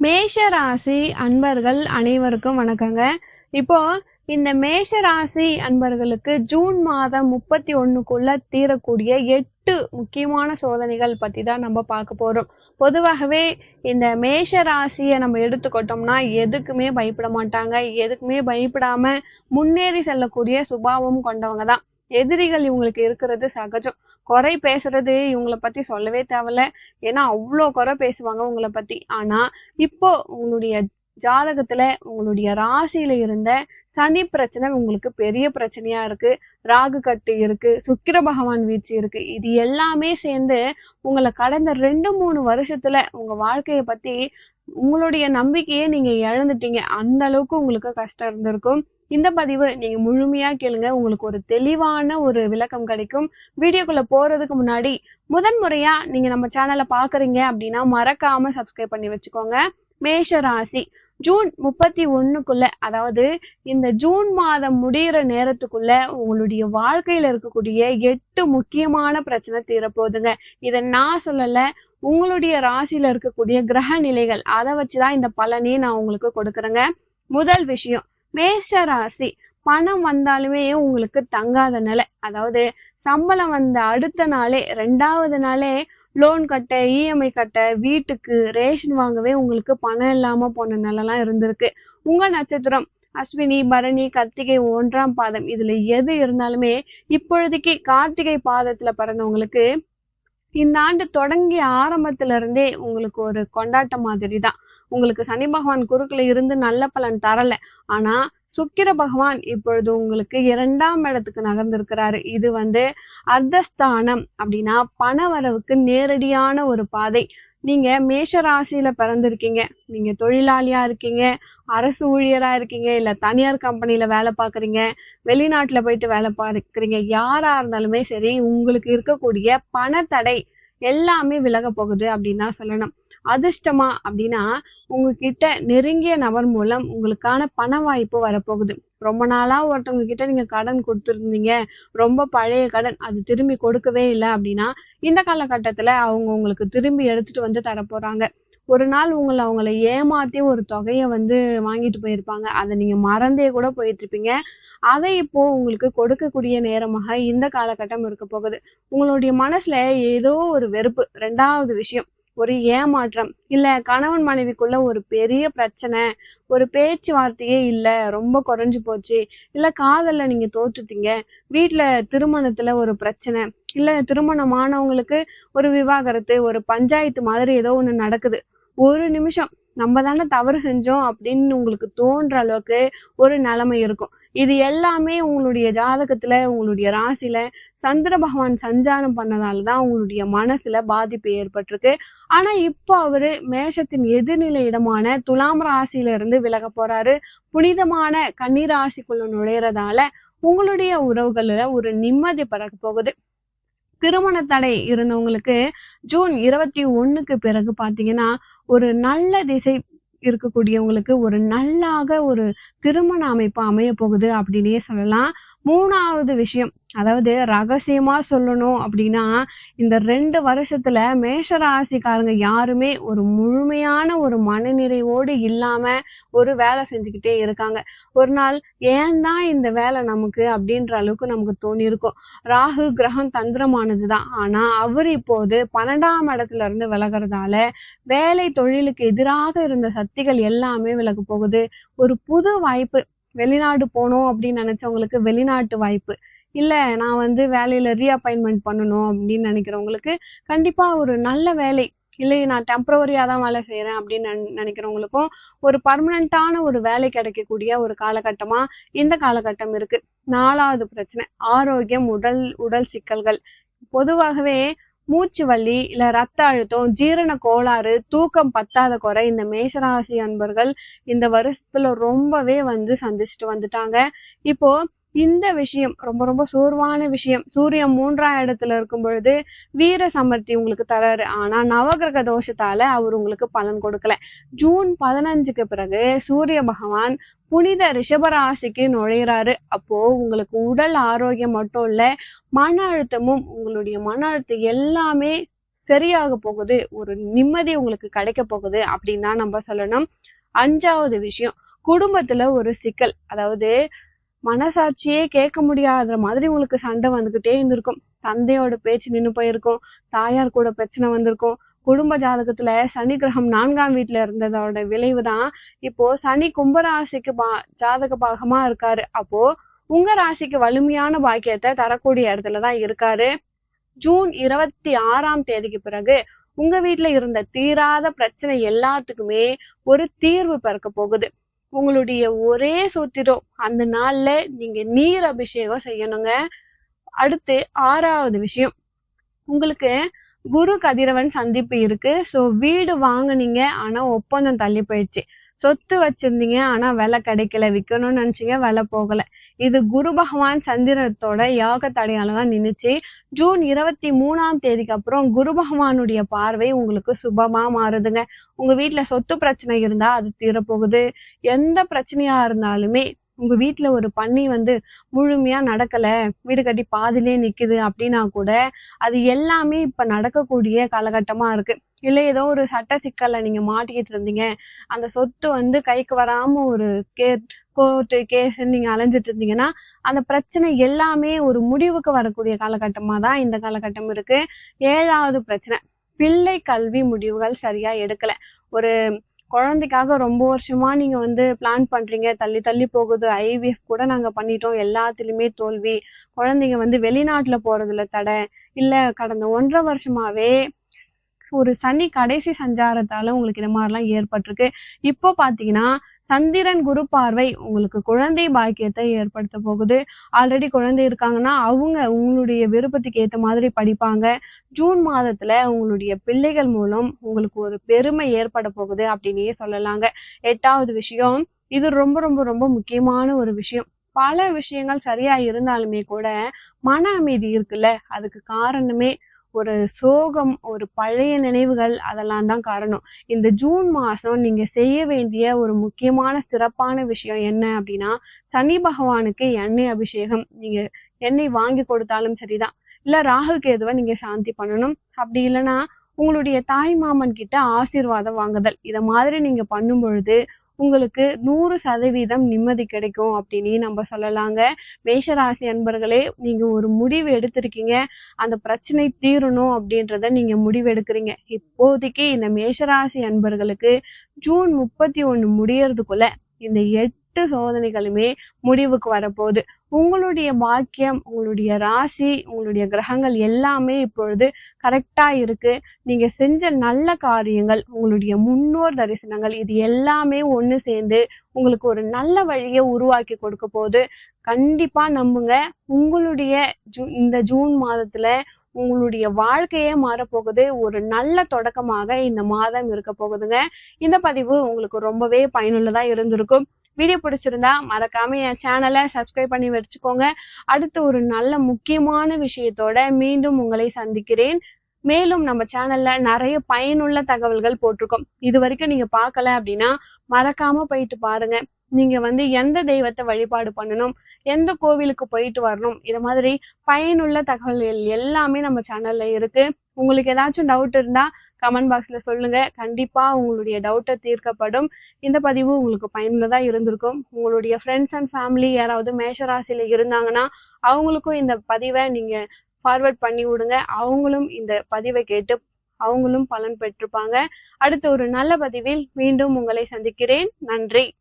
மேஷ ராசி அன்பர்கள் அனைவருக்கும் வணக்கங்க. இப்போ இந்த மேஷ ராசி அன்பர்களுக்கு ஜூன் மாதம் முப்பத்தி ஒண்ணுக்குள்ள தீரக்கூடிய எட்டு முக்கியமான சோதனைகள் பத்தி தான் நம்ம பார்க்க போறோம். பொதுவாகவே இந்த மேஷ ராசியை நம்ம எடுத்துக்கிட்டோம்னா எதுக்குமே பயப்பட மாட்டாங்க. எதுக்குமே பயப்படாம முன்னேறி செல்லக்கூடிய சுபாவம் கொண்டவங்க தான். எதிரிகள் இவங்களுக்கு இருக்கிறது சகஜம். குறை பேசுறது இவங்கள பத்தி சொல்லவே தேவையில்ல. ஏன்னா அவ்வளோ குறை பேசுவாங்க உங்களை பத்தி. ஆனா இப்போ உங்களுடைய ஜாதகத்துல உங்களுடைய ராசியில இருந்த சனி பிரச்சனை உங்களுக்கு பெரிய பிரச்சனையா இருக்கு. ராகு கட்டு இருக்கு. சுக்கிர பகவான் வீழ்ச்சி இருக்கு. இது எல்லாமே சேர்ந்து உங்களை கடந்த ரெண்டு மூணு வருஷத்துல உங்க வாழ்க்கைய பத்தி உங்களுடைய நம்பிக்கையே நீங்க இழந்துட்டீங்க. அந்த அளவுக்கு உங்களுக்கு கஷ்டம் இருந்திருக்கும். இந்த பதிவு நீங்க முழுமையா கேளுங்க. உங்களுக்கு ஒரு தெளிவான ஒரு விளக்கம் கிடைக்கும். வீடியோக்குள்ள போறதுக்கு முன்னாடி முதன் முறையா நீங்க நம்ம சேனலை பாக்குறீங்க அப்படின்னா மறக்காம சப்ஸ்கிரைப் பண்ணி வச்சுக்கோங்க. மேஷ ராசி ஜூன் முப்பத்தி ஒண்ணுக்குள்ள அதாவது இந்த ஜூன் மாதம் முடிகிற நேரத்துக்குள்ள உங்களுடைய வாழ்க்கையில இருக்கக்கூடிய எட்டு முக்கியமான பிரச்சனை தீரப்போகுதுங்க. இதை நான் சொல்லல உங்களுடைய ராசியில இருக்கக்கூடிய கிரக நிலைகள் அதை வச்சுதான் இந்த பலனையும் நான் உங்களுக்கு கொடுக்குறேங்க. முதல் விஷயம் மேஷ ராசி பணம் வந்தாலுமே உங்களுக்கு தங்காத நிலை. அதாவது சம்பளம் வந்த அடுத்த நாளே ரெண்டாவது நாளே லோன் கட்ட இஎம்ஐ கட்ட வீட்டுக்கு ரேஷன் வாங்கவே உங்களுக்கு பணம் இல்லாம போன நிலைலாம் இருந்திருக்கு. உங்க நட்சத்திரம் அஸ்வினி பரணி கார்த்திகை ஒன்றாம் பாதம் இதுல எது இருந்தாலுமே இப்பொழுதைக்கு கார்த்திகை பாதத்துல பிறந்தவங்களுக்கு இந்த ஆண்டு தொடங்கிய ஆரம்பத்துல இருந்தே உங்களுக்கு ஒரு கொண்டாட்டம் மாதிரி தான் உங்களுக்கு சனி பகவான் குறுக்குல இருந்து நல்ல பலன் தரல. ஆனா சுக்கிர பகவான் இப்பொழுது உங்களுக்கு இரண்டாம் இடத்துக்கு நகர்ந்திருக்கிறாரு. இது வந்து அர்த்தஸ்தானம் அப்படின்னா பண வரவுக்கு நேரடியான ஒரு பாதை. நீங்க மேஷ ராசியில பிறந்திருக்கீங்க. நீங்க தொழிலாளியா இருக்கீங்க அரசு ஊழியரா இருக்கீங்க இல்ல தனியார் கம்பெனில வேலை பாக்குறீங்க வெளிநாட்டுல போயிட்டு வேலை பார்க்குறீங்க யாரா இருந்தாலுமே சரி உங்களுக்கு இருக்கக்கூடிய பணத்தடை எல்லாமே விலக போகுது அப்படின்னு தான் சொல்லணும். அதிர்ஷ்டமா அப்படின்னா உங்ககிட்ட நெருங்கிய நபர் மூலம் உங்களுக்கான பண வாய்ப்பு வரப்போகுது. ரொம்ப நாளா ஒருத்தவங்க கிட்ட நீங்க கடன் கொடுத்துருந்தீங்க. ரொம்ப பழைய கடன் அது திரும்பி கொடுக்கவே இல்லை அப்படின்னா இந்த காலகட்டத்துல அவங்க உங்களுக்கு திரும்பி எடுத்துட்டு வந்து தரப்போறாங்க. ஒரு நாள் உங்களை அவங்கள ஏமாத்தி ஒரு தொகையை வந்து வாங்கிட்டு போயிருப்பாங்க. அதை நீங்க மறந்தே கூட போயிட்டு இருப்பீங்க அதை இப்போ உங்களுக்கு கொடுக்கக்கூடிய நேரமாக இந்த காலகட்டம் இருக்க போகுது. உங்களுடைய மனசுல ஏதோ ஒரு வெறுப்பு. ரெண்டாவது விஷயம் ஒரு ஏமாற்றம். இல்லை கணவன் மனைவிக்குள்ள ஒரு பெரிய பிரச்சனை ஒரு பேச்சுவார்த்தையே இல்லை ரொம்ப குறைஞ்சு போச்சு. இல்லை காதல்ல நீங்க தோற்றுட்டீங்க வீட்டில் திருமணத்துல ஒரு பிரச்சனை. இல்லை திருமணமானவங்களுக்கு ஒரு விவாகரத்து ஒரு பஞ்சாயத்து மாதிரி ஏதோ ஒன்று நடக்குது. ஒரு நிமிஷம் நம்ம தானே தவறு செஞ்சோம் அப்படின்னு உங்களுக்கு தோன்ற அளவுக்கு ஒரு நிலைமை இருக்கும். இது எல்லாமே உங்களுடைய ஜாதகத்துல உங்களுடைய ராசியில சந்திர பகவான் சஞ்சாரம் பண்ணதாலதான் உங்களுடைய மனசுல பாதிப்பு ஏற்பட்டிருக்கு. ஆனா இப்போ அவரு மேஷத்தின் எதிர்நிலை இடமான துலாம் ராசியில இருந்து விலக போறாரு. புனிதமான கன்னி ராசிக்குள்ள நுழையறதால உங்களுடைய உறவுகள்ல ஒரு நிம்மதி பறக்க போகுது. திருமண தடை இருந்தவங்களுக்கு ஜூன் இருபத்தி ஒண்ணுக்கு பிறகு பாத்தீங்கன்னா ஒரு நல்ல திசை இருக்கக்கூடியவங்களுக்கு ஒரு நல்லாக ஒரு திருமண அமைப்பு அமைய போகுது அப்படின்னே சொல்லலாம். மூணாவது விஷயம் அதாவது ரகசியமா சொல்லணும் அப்படின்னா இந்த ரெண்டு வருஷத்துல மேஷ ராசிக்காரங்க யாருமே ஒரு முழுமையான ஒரு மனநிறைவோடு இல்லாம ஒரு வேலை செஞ்சுக்கிட்டே இருக்காங்க. ஒரு நாள் ஏன் தான் இந்த வேலை நமக்கு அப்படின்ற அளவுக்கு நமக்கு தோணி இருக்கும் ராகு கிரகம் தந்திரமானதுதான். ஆனா அவர் இப்போது பன்னெண்டாம் இடத்துல இருந்து விலகிறதால வேலை தொழிலுக்கு எதிராக இருந்த சக்திகள் எல்லாமே விலக போகுது. ஒரு புது வாய்ப்பு வெளிநாடு போகணும் அப்படின்னு நினைச்சவங்களுக்கு வெளிநாட்டு வாய்ப்பு. இல்ல நான் வந்து வேலையில ரீஅப்பாயின்மெண்ட் பண்ணணும் அப்படின்னு நினைக்கிறவங்களுக்கு கண்டிப்பா ஒரு நல்ல வேலை. இல்லை நான் டெம்பரவரியா தான் வேலை செய்யறேன் அப்படின்னு நன் நினைக்கிறவங்களுக்கும் ஒரு பர்மனண்டான ஒரு வேலை கிடைக்கக்கூடிய ஒரு காலகட்டமா இந்த காலகட்டம் இருக்கு. நாலாவது பிரச்சனை ஆரோக்கியம் உடல் உடல் சிக்கல்கள். பொதுவாகவே மூச்சு வலி இல்ல ரத்த அழுத்தம் ஜீரண கோளாறு தூக்கம் பத்தாத குறை இந்த மேஷராசி அன்பர்கள் இந்த வருஷத்துல ரொம்பவே வந்து சந்திச்சுட்டு வந்துட்டாங்க. இப்போ இந்த விஷயம் ரொம்ப ரொம்ப சோர்வான விஷயம். சூரியன் மூன்றாம் இடத்துல இருக்கும் பொழுது வீர சமர்த்தி உங்களுக்கு தராரு. ஆனா நவகிரக தோஷத்தால அவர் உங்களுக்கு பலன் கொடுக்கல. ஜூன் பதினஞ்சுக்கு பிறகு சூரிய பகவான் புனித ரிஷபராசிக்கு நுழையிறாரு. அப்போ உங்களுக்கு உடல் ஆரோக்கியம் மட்டும் இல்ல மன அழுத்தமும் உங்களுடைய மன அழுத்தம் எல்லாமே சரியாக போகுது. ஒரு நிம்மதி உங்களுக்கு கிடைக்க போகுது அப்படின்னு தான் நம்ம சொல்லணும். அஞ்சாவது விஷயம் குடும்பத்துல ஒரு சிக்கல். அதாவது மனசாட்சியே கேட்க முடியாத மாதிரி உங்களுக்கு சண்டை வந்துகிட்டே இருந்திருக்கும். தந்தையோட பேச்சு நின்னு போயிருக்கும். தாயார் கூட பிரச்சனை வந்திருக்கும். குடும்ப ஜாதகத்துல சனி கிரகம் நான்காம் வீட்டுல இருந்ததோட விளைவுதான் இப்போ சனி கும்பராசிக்கு பா ஜாதக பாகமா இருக்காரு. அப்போ உங்க ராசிக்கு வலிமையான பாக்கியத்தை தரக்கூடிய இடத்துலதான் இருக்காரு. ஜூன் இருபத்தி ஆறாம் தேதிக்கு பிறகு உங்க வீட்டுல இருந்த தீராத பிரச்சனை எல்லாத்துக்குமே ஒரு தீர்வு பிறக்க போகுது. உங்களுடைய ஒரே சூத்திரம் அந்த நாள்ல நீங்க நீர் அபிஷேகம் செய்யணுங்க. அடுத்து ஆறாவது விஷயம். உங்களுக்கு குரு கதிரவன் சந்திப்பு இருக்கு. சோ வீடு வாங்குனீங்க ஆனா ஒப்பந்தம் தள்ளி போயிடுச்சு. சொத்து வச்சிருந்தீங்க ஆனா விலை கிடைக்கல. விற்கணும்னு நினைச்சீங்க விலை போகல. இது குரு பகவான் சந்திரத்தோட யாக தடையால தான் ஜூன் இருபத்தி மூணாம் தேதிக்கு அப்புறம் குரு பகவானுடைய பார்வை உங்களுக்கு சுபமா மாறுதுங்க. உங்க வீட்டுல சொத்து பிரச்சனை இருந்தா அது தீரப்போகுது. எந்த பிரச்சனையா இருந்தாலுமே உங்க வீட்டுல ஒரு பண்ணி வந்து முழுமையா நடக்கல வீடு கட்டி பாதிலே நிக்குது அப்படின்னா கூட அது எல்லாமே இப்ப நடக்கக்கூடிய காலகட்டமா இருக்கு. இல்லை ஏதோ ஒரு சட்ட சிக்கல்ல நீங்க மாட்டிக்கிட்டு இருந்தீங்க. அந்த சொத்து வந்து கைக்கு வராம ஒரு கே கோர்ட்டு கேஸ் நீங்க அலைஞ்சிட்டு இருந்தீங்கன்னா அந்த பிரச்சனை எல்லாமே ஒரு முடிவுக்கு வரக்கூடிய காலகட்டமா தான் இந்த காலகட்டம் இருக்கு. ஏழாவது பிரச்சனை பிள்ளை கல்வி முடிவுகள் சரியா எடுக்கல. ஒரு குழந்தைக்காக ரொம்ப வருஷமா நீங்க வந்து பிளான் பண்றீங்க. தள்ளி தள்ளி போகுது. ஐவிஎஃப் கூட நாங்க பண்ணிட்டோம். எல்லாத்துலயுமே தோல்வி. குழந்தைங்க வந்து வெளிநாட்டுல போறதுல தடை. இல்ல கடந்த ஒன்றரை வருஷமாவே ஒரு சனி கடைசி சஞ்சாரத்தால உங்களுக்கு இந்த மாதிரிலாம் ஏற்பட்டிருக்கு. இப்போ பாத்தீங்கன்னா சந்திரன் குரு பார்வை உங்களுக்கு குழந்தை பாக்கியத்தை ஏற்படுத்த போகுது. ஆல்ரெடி குழந்தை இருக்காங்கன்னா அவங்க உங்களுடைய விருப்பத்துக்கு ஏற்ற மாதிரி படிப்பாங்க. ஜூன் மாதத்துல உங்களுடைய பிள்ளைகள் மூலம் உங்களுக்கு ஒரு பெருமை ஏற்பட போகுது அப்படின்னே சொல்லலாங்க. எட்டாவது விஷயம் இது ரொம்ப ரொம்ப ரொம்ப முக்கியமான ஒரு விஷயம். பல விஷயங்கள் சரியா இருந்தாலுமே கூட மன அமைதி இருக்குல்ல அதுக்கு காரணமே ஒரு சோகம் ஒரு பழைய நினைவுகள் அதெல்லாம் தான் காரணம். இந்த ஜூன் மாசம் நீங்க செய்ய வேண்டிய ஒரு முக்கியமான சிறப்பான விஷயம் என்ன அப்படின்னா சனி பகவானுக்கு எண்ணெய் அபிஷேகம். நீங்க எண்ணெய் வாங்கி கொடுத்தாலும் சரிதான். இல்ல ராகு கேதுவை நீங்க சாந்தி பண்ணணும். அப்படி இல்லைன்னா உங்களுடைய தாய் மாமன் கிட்ட ஆசீர்வாதம் வாங்குதல். இதை மாதிரி நீங்க பண்ணும் பொழுது உங்களுக்கு நூறு சதவீதம் நிம்மதி கிடைக்கும் அப்படின்னு நம்ம சொல்லலாங்க. மேஷராசி அன்பர்களே நீங்க ஒரு முடிவு எடுத்திருக்கீங்க. அந்த பிரச்சனை தீரணும் அப்படின்றத நீங்க முடிவு எடுக்கிறீங்க இப்போதைக்கு இந்த மேஷராசி அன்பர்களுக்கு ஜூன் முப்பத்தி ஒண்ணு முடியறதுக்குள்ள இந்த எட்டு சோதனைகளுமே முடிவுக்கு வரப்போகுது. உங்களுடைய பாக்கியம் உங்களுடைய ராசி உங்களுடைய கிரகங்கள் எல்லாமே இப்பொழுது கரெக்டா இருக்கு. நீங்க செஞ்ச நல்ல காரியங்கள் உங்களுடைய முன்னோர் தரிசனங்கள் இது எல்லாமே ஒண்ணு சேர்ந்து உங்களுக்கு ஒரு நல்ல வழியை உருவாக்கி கொடுக்க போகுது. கண்டிப்பா நம்புங்க. உங்களுடைய ஜூ இந்த ஜூன் மாதத்துல உங்களுடைய வாழ்க்கையே மாறப்போகுது. ஒரு நல்ல தொடக்கமாக இந்த மாதம் இருக்க போகுதுங்க. இந்த பதிவு உங்களுக்கு ரொம்பவே பயனுள்ளதா இருந்திருக்கும். வீடியோ பிடிச்சிருந்தா மறக்காம என் சேனலை சப்ஸ்கிரைப் பண்ணி வச்சுக்கோங்க. அடுத்து ஒரு நல்ல முக்கியமான விஷயத்தோட மீண்டும் உங்களை சந்திக்கிறேன். மேலும் நம்ம சேனல்ல நிறைய பயனுள்ள தகவல்கள் போட்டிருக்கோம். இது வரைக்கும் நீங்க பார்க்கல அப்படின்னா மறக்காம போயிட்டு பாருங்க. நீங்க வந்து எந்த தெய்வத்தை வழிபாடு பண்ணணும்? எந்த கோவிலுக்கு போயிட்டு வரணும்? இது மாதிரி பயனுள்ள தகவல்கள் எல்லாமே நம்ம சேனல்ல இருக்கு. உங்களுக்கு ஏதாச்சும் டவுட் இருந்தா கமெண்ட் பாக்ஸில் சொல்லுங்கள் கண்டிப்பாக உங்களுடைய டவுட்டை தீர்க்கப்படும். இந்த பதிவு உங்களுக்கு பயனுள்ளதா இருந்திருக்கும். உங்களுடைய ஃப்ரெண்ட்ஸ் அண்ட் ஃபேமிலி யாராவது மேஷராசியில் இருந்தாங்கன்னா அவங்களுக்கும் இந்த பதிவை நீங்கள் ஃபார்வர்ட் பண்ணி விடுங்க. அவங்களும் இந்த பதிவை கேட்டு அவங்களும் பலன் பெற்றிருப்பாங்க. அடுத்த ஒரு நல்ல பதிவில் மீண்டும் உங்களை சந்திக்கிறேன். நன்றி.